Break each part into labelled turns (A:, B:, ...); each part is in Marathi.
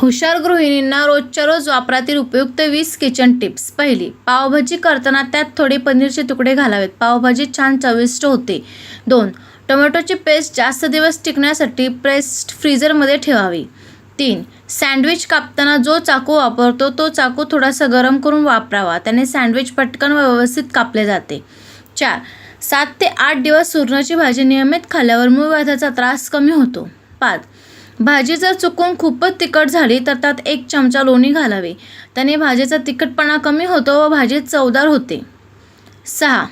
A: हुशार गृहिणींना रोजच्या रोज वापरातील उपयुक्त वीस किचन टिप्स पहिली पावभाजी करताना त्यात थोडे पनीरचे तुकडे घालावेत. पावभाजी छान चविष्ट होते. दोन टोमॅटोची पेस्ट जास्त दिवस टिकण्यासाठी पेस्ट फ्रीझरमध्ये ठेवावी. तीन सँडविच कापताना जो चाकू वापरतो तो चाकू थोडासा गरम करून वापरावा. त्याने सँडविच पटकन व व्यवस्थित कापले जाते. चार सात ते आठ दिवस सुरणाची भाजी नियमित खाल्ल्यावर मूळव्याधाचा त्रास कमी होतो. पाच भाजी जर चुकून खूपच तिखट झाली तर त्यात एक चमचा लोणी घालावे. त्याने भाजीचा तिखटपणा कमी होतो व भाजी चवदार होते. सहा.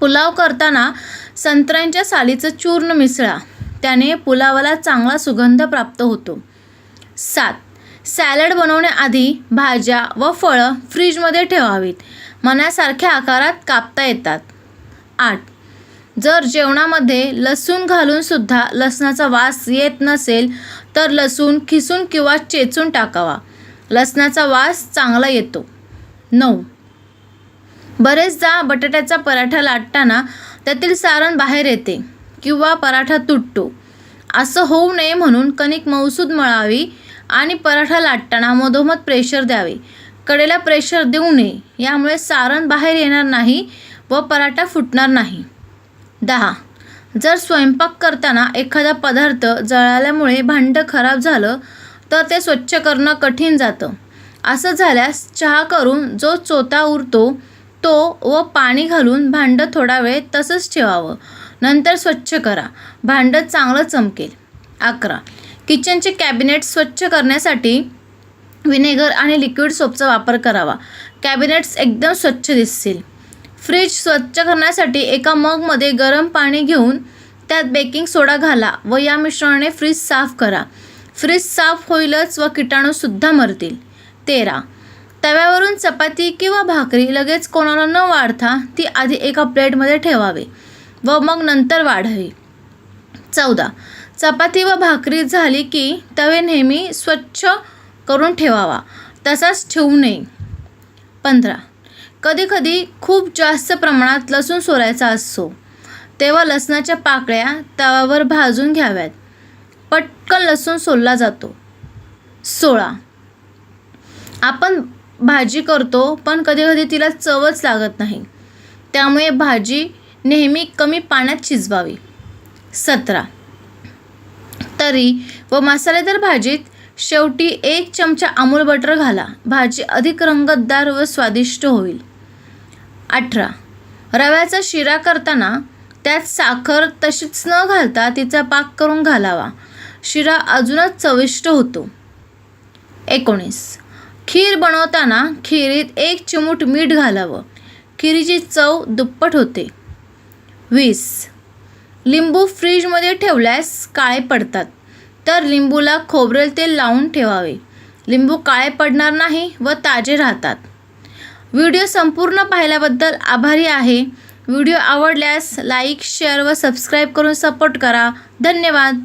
A: पुलाव करताना संत्र्यांच्या सालीचं चूर्ण मिसळा. त्याने पुलावाला चांगला सुगंध प्राप्त होतो. सात. सॅलड बनवण्याआधी भाज्या व फळं फ्रीजमध्ये ठेवावीत. मनासारख्या आकारात कापता येतात. आठ. जर जेवणामध्ये लसूण घालून सुद्धा लसणाचा वास येत नसेल तर लसूण खिसून किंवा चेचून टाकावा. लसणाचा वास चांगला येतो. नऊ. बरेचदा बटाट्याचा पराठा लाटताना त्यातील सारण बाहेर येते किंवा पराठा तुटतो. असं होऊ नये म्हणून कणिक मौसूद मळावी आणि पराठा लाटताना मधोमध प्रेशर द्यावे. कडेला प्रेशर देऊ नये यामुळे सारण बाहेर येणार नाही व पराठा फुटणार नाही. दहा. जर स्वयंपाक करताना एखादा पदार्थ जळाल्यामुळे भांडं खराब झालं तर ते स्वच्छ करणं कठीण जातं. असं झाल्यास चहा करून जो चोता उरतो तो व पाणी घालून भांडं थोडा वेळ तसंच ठेवावं. नंतर स्वच्छ करा. भांडं चांगलं चमकेल. अकरा. किचनचे कॅबिनेट स्वच्छ करण्यासाठी विनेगर आणि लिक्विड सोपचा वापर करावा. कॅबिनेट्स एकदम स्वच्छ दिसतील. फ्रीज स्वच्छ करण्यासाठी एका मगमध्ये गरम पाणी घेऊन त्यात बेकिंग सोडा घाला व या मिश्रणाने फ्रीज साफ करा. फ्रीज साफ होईलच व किटाणूसुद्धा मरतील. तेरा. तव्यावरून चपाती किंवा भाकरी लगेच कोणाला न वाढता ती आधी एका प्लेटमध्ये ठेवावे व मग नंतर वाढावी. चौदा. चपाती व भाकरी झाली की तवे नेहमी स्वच्छ करून ठेवावा. तसाच ठेवू नये. पंधरा. कधीकधी खूप जास्त प्रमाणात लसूण सोलायचा असतो. तेव्हा लसणाच्या पाकळ्या तवावर भाजून घ्याव्यात. पटकन लसूण सोलला जातो. सोळा. आपण भाजी करतो पण कधीकधी तिला चवच लागत नाही. त्यामुळे भाजी नेहमी कमी पाण्यात शिजवावी. सतरा. तरी व मसालेदार भाजीत शेवटी एक चमचा अमूल बटर घाला. भाजी अधिक रंगतदार व स्वादिष्ट होईल. अठरा. रव्याचा शिरा करताना त्यात साखर तशीच न घालता तिचा पाक करून घालावा. शिरा अजूनच चविष्ट होतो. एकोणीस. खीर बनवताना खिरीत एक चिमूट मीठ घालावं. खिरीची चव दुप्पट होते. वीस. लिंबू फ्रीजमध्ये ठेवल्यास काळे पडतात. तर लिंबूला खोबरेल तेल लावून ठेवावे. लिंबू काळे पडणार नाही व ताजे राहतात. व्हिडिओ संपूर्ण पाहिल्याबद्दल आभारी आहे. व्हिडिओ आवडल्यास लाईक शेअर व सबस्क्राईब करून सपोर्ट करा. धन्यवाद.